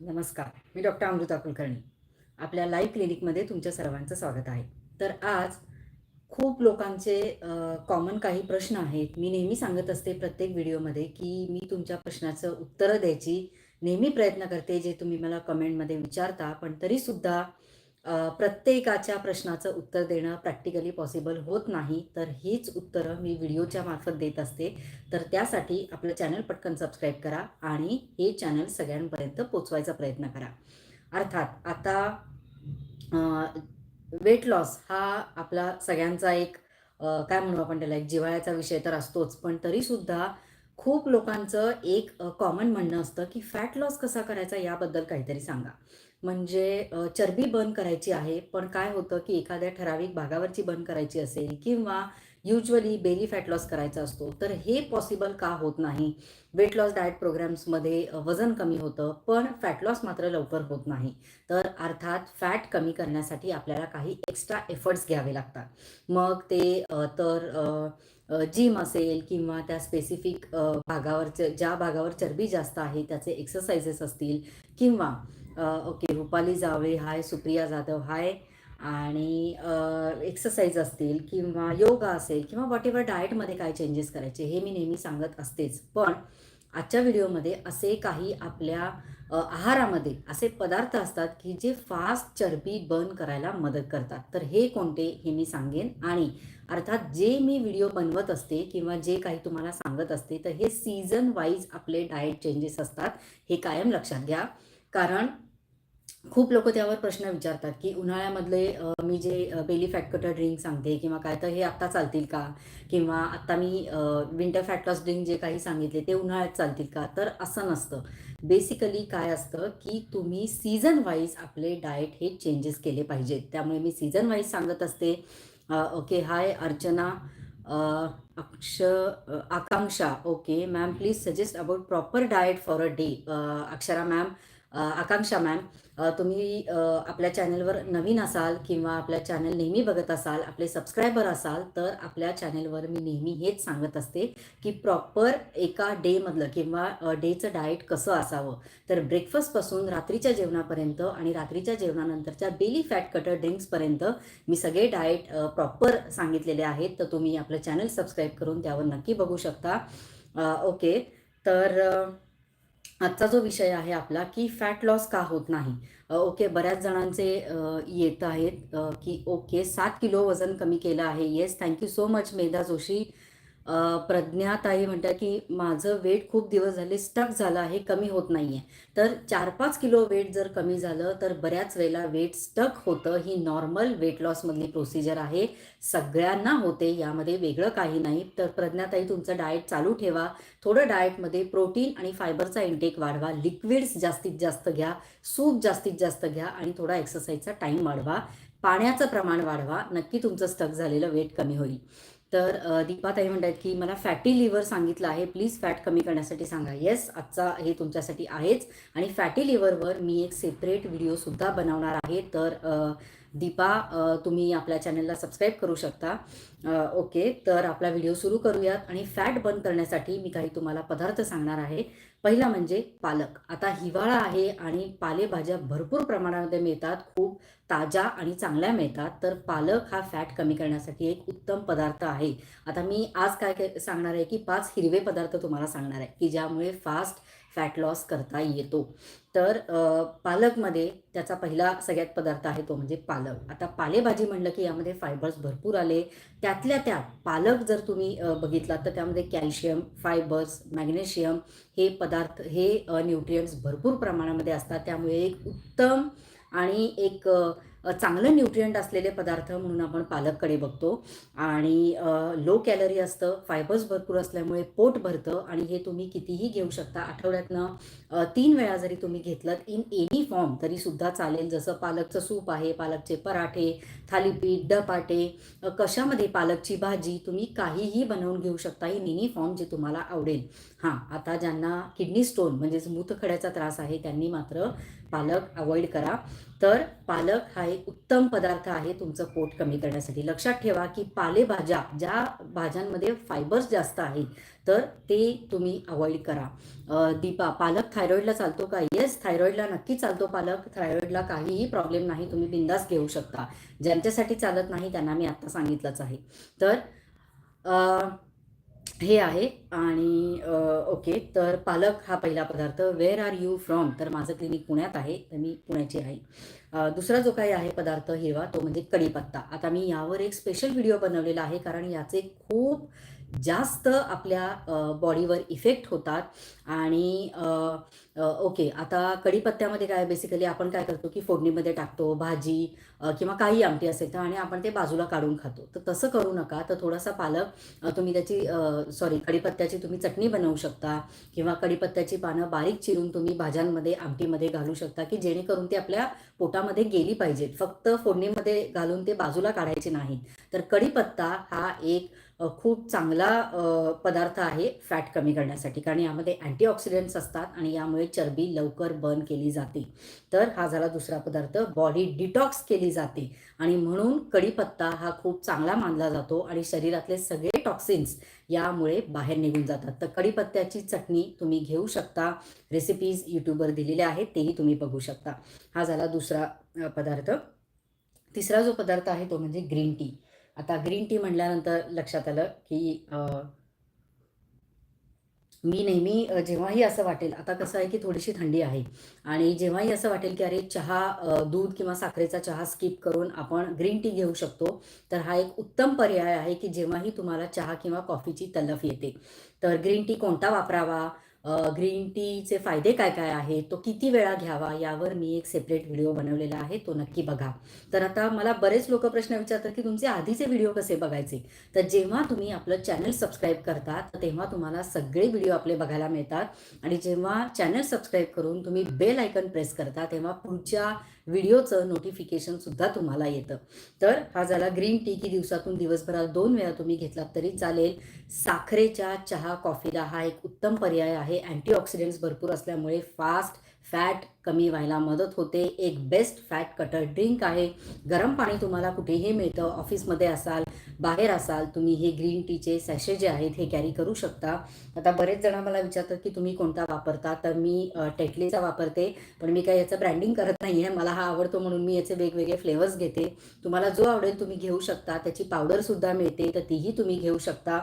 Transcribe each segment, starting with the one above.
नमस्कार मी डॉक्टर अमृता कुलकर्णी. आपल्या लाईव्ह क्लिनिकमध्ये तुमच्या सर्वांचं स्वागत आहे. तर आज खूप लोकांचे कॉमन काही प्रश्न आहेत. मी नेहमी सांगत असते प्रत्येक व्हिडिओमध्ये की मी तुमच्या प्रश्नाचं उत्तरं द्यायची नेहमी प्रयत्न करते जे तुम्ही मला कमेंटमध्ये विचारता. पण तरीसुद्धा प्रत्येकाच्या प्रश्नाचं उत्तर देणं प्रॅक्टिकली पॉसिबल होत नाही तर हीच उत्तरं मी व्हिडिओच्या मार्फत देत असते. तर त्यासाठी आपलं चॅनल पटकन सबस्क्राईब करा आणि हे चॅनल सगळ्यांपर्यंत पोचवायचा प्रयत्न करा. अर्थात आता वेट लॉस हा आपला सगळ्यांचा एक काय म्हणू आपण त्याला एक जिव्हाळ्याचा विषय तर असतोच. पण तरीसुद्धा खूप लोकांचं एक कॉमन म्हणणं असतं की फॅट लॉस कसा करायचा याबद्दल काहीतरी सांगा. म्हणजे चरबी बर्न करायची आहे पण काय होतं की एखाद्या ठराविक भागावरची बर्न करायची असेल किंवा युजली बेरी फॅट लॉस करायचा असतो तर हे पॉसिबल का होत नाही? वेट लॉस डाएट प्रोग्राम्समध्ये वजन कमी होतं पण फॅट लॉस मात्र लवकर होत नाही. तर अर्थात फॅट कमी करण्यासाठी आपल्याला काही एक्स्ट्रा एफर्ट्स घ्यावे लागतात. मग ते तर जिम असेल किंवा त्या स्पेसिफिक भागावर ज्या भागावर चरबी जास्त आहे त्याचे एक्सरसाइजेस असतील किंवा okay Rupali Jawale hi Supriya Jadhav hi. आणि एक्सरसाइज असतील किंवा योगा असेल किंवा वॉट एव्हर डाएटमध्ये काय चेंजेस करायचे हे मी नेहमी सांगत असतेच. पण आजच्या व्हिडिओमध्ये असे काही आपल्या आहारामध्ये असे पदार्थ असतात की जे फास्ट चरबी बर्न करायला मदत करतात. तर हे कोणते हे मी सांगेन. आणि अर्थात जे मी व्हिडिओ बनवत असते किंवा जे काही तुम्हाला सांगत असते तर हे सीझन वाईज आपले डाएट चेंजेस असतात हे कायम लक्षात घ्या. कारण खूप लोक त्यावर प्रश्न विचारतात की उन्हाळ्यामधले मी जे बेली फॅट कटर ड्रिंक सांगते किंवा काय तर हे आत्ता चालतील का? किंवा आत्ता मी विंटर फॅट लॉस ड्रिंक जे काही सांगितले ते उन्हाळ्यात चालतील का? तर असं नसतं. बेसिकली काय असतं की तुम्ही सीझन वाईज आपले डाएट हे चेंजेस केले पाहिजेत. त्यामुळे मी सीझन वाईज सांगत असते ओके हाय अर्चना अक्ष Akanksha okay ma'am please suggest about proper diet for a day Akshara ma'am Akanksha ma'am तुम्ही आपल्या चॅनलवर नवीन असाल किंवा आपल्या चॅनल नेहमी बघत असाल आपले सबस्क्रायबर असाल तर आपल्या चॅनलवर मी नेहमी हेच सांगत असते की प्रॉपर एका डेमधलं किंवा डेचं डाएट कसं असावं. तर ब्रेकफास्टपासून रात्रीच्या जेवणापर्यंत आणि रात्रीच्या जेवणानंतरच्या बेली फॅट कटर ड्रिंक्सपर्यंत मी सगळे डाएट प्रॉपर सांगितलेले आहेत. तर तुम्ही आपलं चॅनल सबस्क्राईब करून त्यावर नक्की बघू शकता. ओके. तर आजचा जो विषय आहे आपला की फॅट लॉस का होत नाही? ओके बऱ्याच जणांचे येत आहेत की ओके सात किलो वजन कमी केलं आहे. Yes thank you so much Medha Joshi. प्रज्ञाताई म्हणतात की माझं वेट खूप दिवस झाले स्टक झालं आहे कमी होत नाही आहे तर चार पाच किलो वेट जर कमी झालं तर बऱ्याच वेळेला वेट स्टक होतं. ही नॉर्मल वेट लॉसमधली प्रोसिजर आहे. सगळ्यांना होते यामध्ये वेगळं काही नाही. तर प्रज्ञाताई तुमचं डाएट चालू ठेवा. थोडं डाएटमध्ये प्रोटीन आणि फायबरचा इंटेक वाढवा. लिक्विड्स जास्तीत जास्त घ्या. सूप जास्तीत जास्त घ्या आणि थोडा एक्सरसाइजचा टाईम वाढवा. पाण्याचं प्रमाण वाढवा. नक्की तुमचं स्टक झालेलं वेट कमी होईल. तर अ, दीपाताई म्हणतात की मला फॅटी लिव्हर सांगितलं आहे. प्लीज फॅट कमी करण्यासाठी सांगा. येस आजचा हे तुमच्यासाठी आहेच. आणि फॅटी लिव्हरवर मी एक सेपरेट व्हिडिओसुद्धा बनवणार आहे. तर दीपा तुम्ही आपल्या चॅनलला सबस्क्राईब करू शकता. ओके तर आपला व्हिडिओ सुरू करूयात. आणि फॅट बंद करण्यासाठी मी काही तुम्हाला पदार्थ सांगणार आहे. पहिला म्हणजे पालक. आता हिवाळा आहे आणि पालेभाज्या भरपूर प्रमाणामध्ये मिळतात खूप ताज्या आणि चांगल्या मिळतात. तर पालक हा फॅट कमी करण्यासाठी एक उत्तम पदार्थ आहे. आता मी आज काय काय सांगणार आहे की पाच हिरवे पदार्थ तुम्हाला सांगणार आहे की ज्यामुळे फास्ट फॅट लॉस करता येतो. तर पालकमध्ये त्याचा पहिला सगळ्यात पदार्थ आहे तो म्हणजे पालक. आता पालेभाजी म्हणलं की यामध्ये फायबर्स भरपूर आले. त्यातल्या त्यात पालक जर तुम्ही बघितला तर त्यामध्ये कॅल्शियम फायबर्स मॅग्नेशियम हे पदार्थ हे न्यूट्रियंट्स भरपूर प्रमाणामध्ये असतात. त्यामुळे एक उत्तम आणि एक चांगलं न्यूट्रियंट असलेले पदार्थ म्हणून आपण पालककडे बघतो. आणि लो कॅलरी असतं फायबर्स भरपूर असल्यामुळे पोट भरतं आणि हे तुम्ही कितीही घेऊ शकता. आठवड्यातनं तीन वेळा जरी तुम्ही घेतलं इन एनी फॉर्म तरी सुद्धा चालेल. जसं पालकचं सूप आहे पालकचे पराठे थालीपीठ डपाटे कशामध्ये पालकची भाजी तुम्ही काहीही बनवून घेऊ शकता. इन एनी फॉर्म जे तुम्हाला आवडेल. हां आता ज्यांना किडनी स्टोन म्हणजेच मूतखड्याचा त्रास आहे त्यांनी मात्र पालक अवॉइड करा. तर पालक हा एक उत्तम पदार्थ आहे तुमचं पोट कमी करण्यासाठी. लक्षात ठेवा की पालेभाज्या ज्या भाज्यांमध्ये फायबर्स जास्त आहेत तर ते तुम्ही अवॉइड करा. दीपा पालक थायरॉईडला चालतो का? येस थायरॉईडला नक्की चालतो पालक. थायरॉईडला काहीही प्रॉब्लेम नाही तुम्ही बिंदास घेऊ शकता. ज्यांच्यासाठी चालत नाही त्यांना मी आत्ता सांगितलंच आहे. तर हे आहे. आणि ओके. तर पालक हा पहिला पदार्थ. वेअर आर यू फ्रॉम तर माझं क्लिनिक पुण्यात आहे. तर मी पुण्याची आहे दुसरा जो काही आहे पदार्थ हिरवा तो म्हणजे कढीपत्ता. आता मी यावर एक स्पेशल व्हिडिओ बनवलेला आहे. कारण याचे खूप जास्त आपल्या बॉडीवर इफेक्ट होतात. आणि ओके आता कढीपत्त्यामध्ये काय बेसिकली आपण काय करतो की फोडणीमध्ये टाकतो भाजी किंवा काही आमटी असेल तर आणि आपण ते बाजूला काढून खातो. तर तसं करू नका. तर थोडासा पालक तुम्ही त्याची सॉरी कढीपत्त्याची तुम्ही चटणी बनवू शकता किंवा कढीपत्त्याची पानं बारीक चिरून तुम्ही भाज्यांमध्ये आमटीमध्ये घालू शकता की जेणेकरून ते आपल्या पोटामध्ये गेली पाहिजेत. फक्त फोडणीमध्ये घालून ते बाजूला काढायचे नाहीत. तर कढीपत्ता हा एक खूप चांगला पदार्थ आहे फॅट कमी करण्यासाठी. कारण यामध्ये अँटीऑक्सिडंट्स असतात आणि यामुळे चरबी लवकर बर्न केली जाते. तर हा झाला दुसरा पदार्थ बॉडी डिटॉक्स केली जाते. आणि म्हणून कढीपत्ता हा खूप चांगला मानला जातो आणि शरीरातले सगळे टॉक्सिन्स यामुळे बाहेर निघून जातात. तर कढीपत्त्याची चटणी तुम्ही घेऊ शकता. रेसिपीज यूट्यूबवर दिलेल्या आहेत तेही तुम्ही बघू शकता. हा झाला दुसरा पदार्थ. तिसरा जो पदार्थ आहे तो म्हणजे ग्रीन टी. आता ग्रीन टी म्हटल्यानंतर लक्षात आलं की मी नेहमी जेव्हाही असं वाटेल आता कसं आहे की थोडीशी थंडी आहे आणि जेव्हाही असं वाटेल की अरे चहा दूध किंवा साखरेचा चहा स्किप करून आपण ग्रीन टी घेऊ शकतो तर हा एक उत्तम पर्याय आहे की जेव्हाही तुम्हाला चहा किंवा कॉफीची तलफ येते. तर ग्रीन टी कोणता वापरावा? ग्रीन टीचे फायदे काय काय आहेत? तो किती वेळा घ्यावा? यावर मी एक सेपरेट व्हिडिओ बनवलेला आहे. तो नक्की बघा. तर आता मला बरेच लोक प्रश्न विचारतात की तुमचे आधीचे व्हिडिओ कसे बघायचे? तर जेव्हा तुम्ही आपलं चॅनल सबस्क्राईब करता तर तेव्हा तुम्हाला सगळे व्हिडिओ आपले बघायला मिळतात. आणि जेव्हा चॅनल सबस्क्राईब करून तुम्ही बेल आयकन प्रेस करता तेव्हा पुढच्या व्हिडिओचं नोटिफिकेशनसुद्धा तुम्हाला येतं. तर हा झाला ग्रीन टी की दिवसातून दिवसभरात दोन वेळा तुम्ही घेतलात तरी चालेल. साखरेच्या चहा कॉफीला हा एक उत्तम पर्याय आहे. अँटीऑक्सिडंट्स भरपूर असल्यामुळे फास्ट फॅट कमी व्हायला मदत होते. एक बेस्ट फॅट कटर ड्रिंक आहे. गरम पाणी तुम्हाला कुठेही मिळतं. ऑफिसमध्ये असाल बाहेर असाल तुम्ही हे ग्रीन टीचे सॅशे जे आहेत हे कॅरी करू शकता. आता बरेच जण मला विचारतात की तुम्ही कोणता वापरता? तर मी टेटलीचा वापरते. पण मी काही याचं ब्रँडिंग करत नाही आहे मला हा आवडतो म्हणून मी याचे वेगवेगळे फ्लेवर्स घेते. तुम्हाला जो आवडेल तुम्ही घेऊ शकता. त्याची पावडरसुद्धा मिळते. तर तीही तुम्ही घेऊ शकता.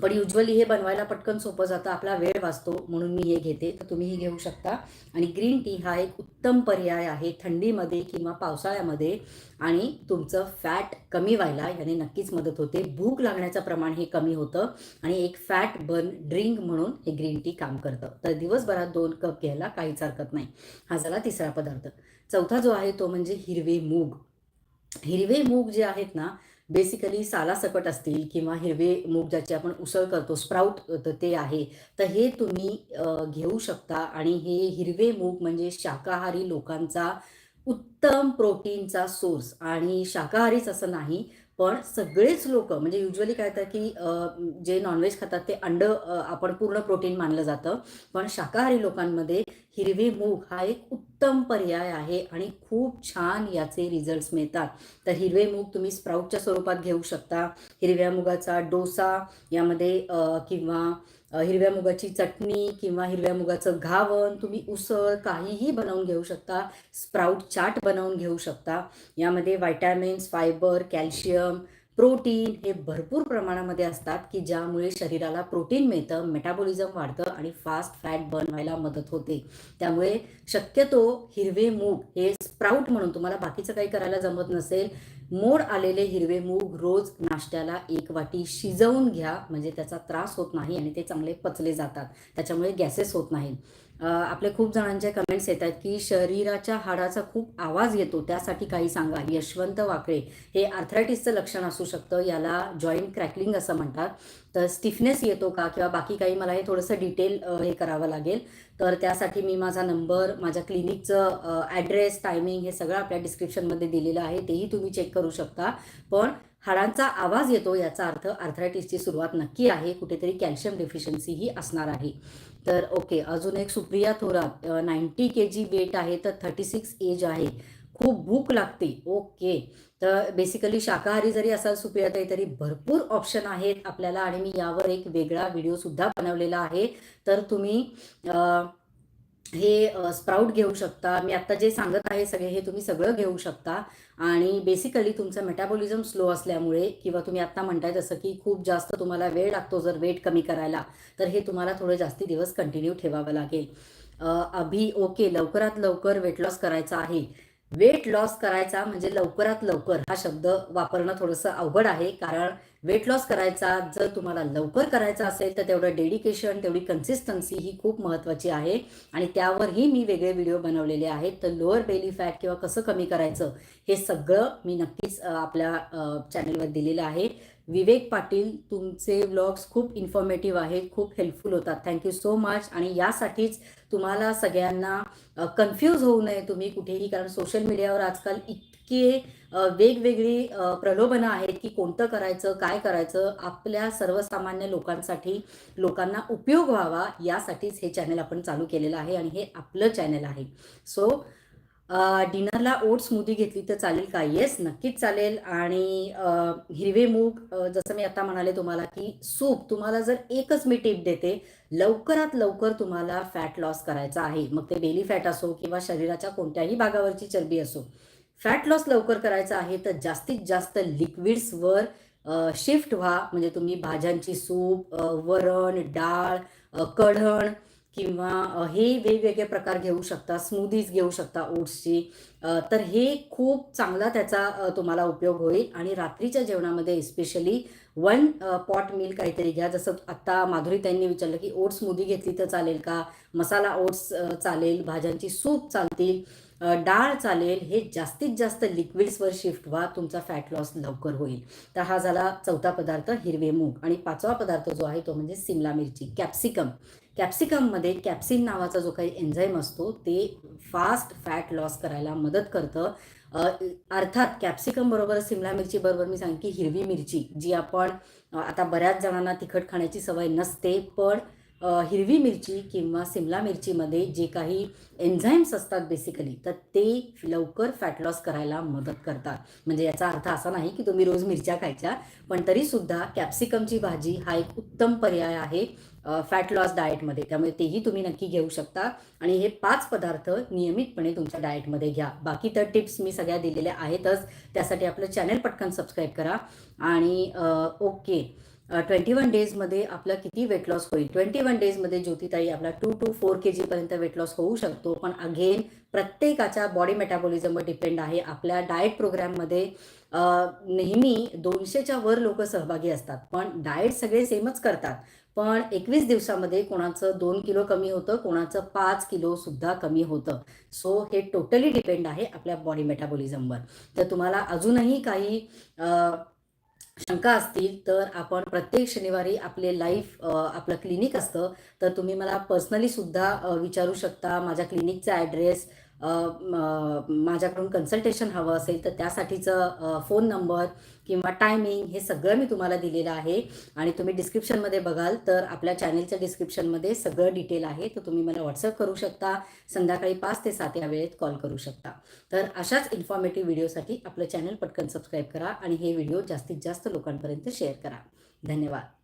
पण युजली हे बनवायला पटकन सोपं जातं. आपला वेळ वाचतो म्हणून मी हे घेते. तर तुम्हीही घेऊ शकता. आणि ग्रीन टी हा एक उत्तम पर्याय आहे थंडीमध्ये किंवा पावसाळ्यामध्ये. आणि तुमचं फॅट कमी व्हायला याने नक्कीच मदत होते. भूक लागण्याचं प्रमाण हे कमी होतं. आणि एक फॅट बर्न ड्रिंक म्हणून हे ग्रीन टी काम करतं. तर दिवसभरात दोन कप घ्यायला काहीच हरकत नाही. हा झाला तिसरा पदार्थ. चौथा जो आहे तो म्हणजे हिरवे मूग. हिरवे मूग जे आहेत ना बेसिकली सालासकट असतील किंवा हिरवे मूग ज्याची आपण उसळ करतो स्प्राऊट तर ते आहे. तर हे तुम्ही घेऊ शकता आणि हे हिरवे मूग म्हणजे शाकाहारी लोकांचा उत्तम प्रोटीनचा सोर्स. आणि शाकाहारीच असं नाही पण सगळेच लोक म्हणजे युजली काय होतं की जे नॉनव्हेज खातात ते अंड आपण पूर्ण प्रोटीन मानलं जातं. पण शाकाहारी लोकांमध्ये हिरवे मूग हा एक उत्तम पर्याय आहे आणि खूप छान याचे रिझल्ट्स मिळतात. तर हिरवे मूग तुम्ही स्प्राऊटच्या स्वरूपात घेऊ शकता. हिरव्या मुगाचा डोसा यामध्ये किंवा हिरव्या मुगाची चटणी किंवा हिरव्या मुगाचं घावण तुम्ही उसळ काहीही बनवून घेऊ शकता. स्प्राऊट चाट बनवून घेऊ शकता. यामध्ये व्हायटॅमिन्स फायबर कॅल्शियम प्रोटीन हे भरपूर प्रमाणामध्ये असतात की ज्यामुळे शरीराला प्रोटीन मिळतं मेटाबॉलिझम वाढतं आणि फास्ट फॅट बर्न व्हायला मदत होते. त्यामुळे शक्यतो हिरवे मूग हे स्प्राऊट म्हणून तुम्हाला बाकीचं काही करायला जमत नसेल मोड आलेले हिरवे मूग रोज नाश्त्याला एक वाटी शिजवून घ्या म्हणजे त्याचा त्रास होत नाही आणि ते चांगले पचले जातात. त्याच्यामुळे गॅसेस होत नाहीत. आपले खूप जणांचे कमेंट्स येत आहेत की शरीराच्या हाडाचा खूप आवाज येतो त्यासाठी काही सांगा. यशवंत वाकळे हे आर्थरायटिसचं लक्षण असू शकतं याला जॉईंट क्रॅकलिंग असं म्हणतात. तर स्टिफनेस येतो का? किंवा बाकी काही मला हे थोडंसं डिटेल हे करावं लागेल. तर त्यासाठी मी माझा नंबर माझ्या क्लिनिकचं ॲड्रेस टायमिंग हे सगळं आपल्या डिस्क्रिप्शनमध्ये दिलेलं आहे. तेही तुम्ही चेक करू शकता. पण हाडांचा आवाज येतो याचा अर्थ आर्थरायटिसची सुरुवात नक्की आहे. कुठेतरी कॅल्शियम डेफिशियन्सी ही असणार आहे. तर ओके अजून एक Supriya Thorat ninety K G weight आहे तर थर्टी सिक्स एज आहे. खूप भूक लागते. ओके. तर बेसिकली शाकाहारी जरी असाल सुप्रियाताई तरी भरपूर ऑप्शन आहेत आपल्याला आणि मी यावर एक वेगळा व्हिडिओसुद्धा बनवलेला आहे. तर तुम्ही आ, हे स्प्राऊट घेऊ शकता. मी आत्ता जे सांगत आहे सगळे हे तुम्ही सगळं घेऊ शकता. आणि बेसिकली तुमचं मेटाबॉलिझम स्लो असल्यामुळे किंवा तुम्ही आत्ता म्हणताय तसं की खूप जास्त तुम्हाला वेळ लागतो जर वेट कमी करायला तर हे तुम्हाला थोडे जास्ती दिवस कंटिन्यू ठेवावं लागेल. अभी अभि ओके लवकरात लवकर वेट लॉस करायचा आहे. वेट लॉस करायचा म्हणजे लवकरात लवकर हा शब्द वापरणं थोडंसं अवघड आहे. कारण वेट लॉस करायचा जर तुम्हाला लवकर करायचा असेल तर तेवढं डेडिकेशन तेवढी कन्सिस्टन्सी ही खूप महत्त्वाची आहे. आणि त्यावरही मी वेगळे व्हिडिओ बनवलेले आहेत. तर लोअर बेली फॅट किंवा कसं कमी करायचं हे सगळं मी नक्कीच आपल्या चॅनलवर दिलेलं आहे. विवेक पाटील तुमचे ब्लॉग्स खूप इन्फॉर्मेटिव्ह आहेत खूप हेल्पफुल होतात. थँक्यू सो मच आणि यासाठीच तुम्हाला सगळ्यांना कन्फ्यूज होऊ नये तुम्ही कुठेही कारण सोशल मीडियावर आजकाल इतके वेगवेगळी प्रलोभनं आहेत की कोणतं करायचं काय करायचं आपल्या सर्वसामान्य लोकांसाठी लोकांना उपयोग व्हावा यासाठीच हे चॅनल आपण चालू केलेलं आहे आणि हे आपलं चॅनल आहे. सो डिनरला ओट स्मूदी घेतली तर चालेल का? येस नक्कीच चालेल. आणि हिरवे मूग जसं मी आता म्हणाले तुम्हाला की सूप तुम्हाला जर एकच मी टिप देते लवकरात लवकर तुम्हाला फॅट लॉस करायचा आहे. मग ते बेली फॅट असो किंवा शरीराच्या कोणत्याही भागावरची चरबी असो. फॅट लॉस लवकर करायचा आहे तर जास्तीत जास्त लिक्विड्सवर शिफ्ट व्हा. म्हणजे तुम्ही भाज्यांची सूप वरण डाळ कढण किंवा हे वेगवेगळे प्रकार घेऊ शकता स्मूदीज घेऊ शकता ओट्सची तर हे खूप चांगला त्याचा तुम्हाला उपयोग होईल. आणि रात्रीच्या जेवणामध्ये स्पेशली वन पॉट मील काहीतरी घ्या. जसं आत्ता माधुरी त्यांनी विचारलं की ओट्स स्मूदी घेतली तर चालेल का? मसाला ओट्स चालेल भाज्यांची सूप चालतील डाळ चालेल. हे जास्तीत जास्त लिक्विड्सवर शिफ्ट व्हा. तुमचा फॅट लॉस लवकर होईल. तर हा झाला चौथा पदार्थ हिरवे मूग. आणि पाचवा पदार्थ जो आहे तो म्हणजे सिमला मिरची कॅप्सिकम कॅप्सिकममध्ये कॅप्सिन नावाचा जो काही एन्झाईम असतो ते फास्ट फॅट लॉस करायला मदत करतं. अर्थात कॅप्सिकम बरोबर सिमला मिरची बरोबर मी सांगेन की हिरवी मिरची जी आपण आता बऱ्याच जणांना तिखट खाण्याची सवय नसते पण हिरवी मिरची किंवा सिमला मिरचीमध्ये जे काही एन्झाईम्स असतात बेसिकली तर ते लवकर फॅट लॉस करायला मदत करतात. म्हणजे याचा अर्थ असा नाही की तुम्ही रोज मिरच्या खायच्या पण तरीसुद्धा कॅप्सिकमची भाजी हा एक उत्तम पर्याय आहे फॅट लॉस डाएटमध्ये त्यामुळे तेही तुम्ही नक्की घेऊ शकता आणि हे पाच पदार्थ नियमितपणे तुमच्या डाएटमध्ये घ्या. बाकी तर टिप्स मी सगळ्या दिलेल्या आहेतच. त्यासाठी आपलं चॅनल पटकन सबस्क्राईब करा आणि ओके ट्वेंटी वन डेजमध्ये आपला किती वेट लॉस होईल? ट्वेंटी वन डेजमध्ये ज्योतिताई आपला टू टू फोर के जीपर्यंत वेट लॉस होऊ शकतो. पण अगेन प्रत्येकाच्या बॉडी मेटाबॉलिझमवर डिपेंड आहे. आपल्या डाएट प्रोग्राममध्ये नेहमी दोनशेच्या वर लोक सहभागी असतात. पण डाएट सगळे सेमच करतात. पण एकवीस दिवसामध्ये कोणाचं दोन किलो कमी होतं कोणाचं पाच किलो सुद्धा कमी होतं. सो हे टोटली डिपेंड आहे आपल्या बॉडी मेटाबॉलिझमवर तर तुम्हाला अजूनही काही शंका असतील तर आपण प्रत्येक शनिवारी आपले लाईफ आपलं क्लिनिक असतं. तर तुम्ही मला पर्सनली सुद्धा विचारू शकता. माझ्या क्लिनिकचा ॲड्रेस माझ्याकडून कन्सल्टेशन हवं असेल तर त्यासाठीचं फोन नंबर किंवा टायमिंग हे सगळं मी तुम्हाला दिलेलं आहे. आणि तुम्ही डिस्क्रिप्शनमध्ये बघाल तर आपल्या चॅनेलच्या डिस्क्रिप्शनमध्ये सगळं डिटेल आहे. तर तुम्ही मला व्हॉट्सअप करू शकता. संध्याकाळी पाच ते सात या वेळेत कॉल करू शकता. तर अशाच इन्फॉर्मेटिव्ह व्हिडिओसाठी आपलं चॅनल पटकन सबस्क्राईब करा आणि हे व्हिडिओ जास्तीत जास्त लोकांपर्यंत शेअर करा. धन्यवाद.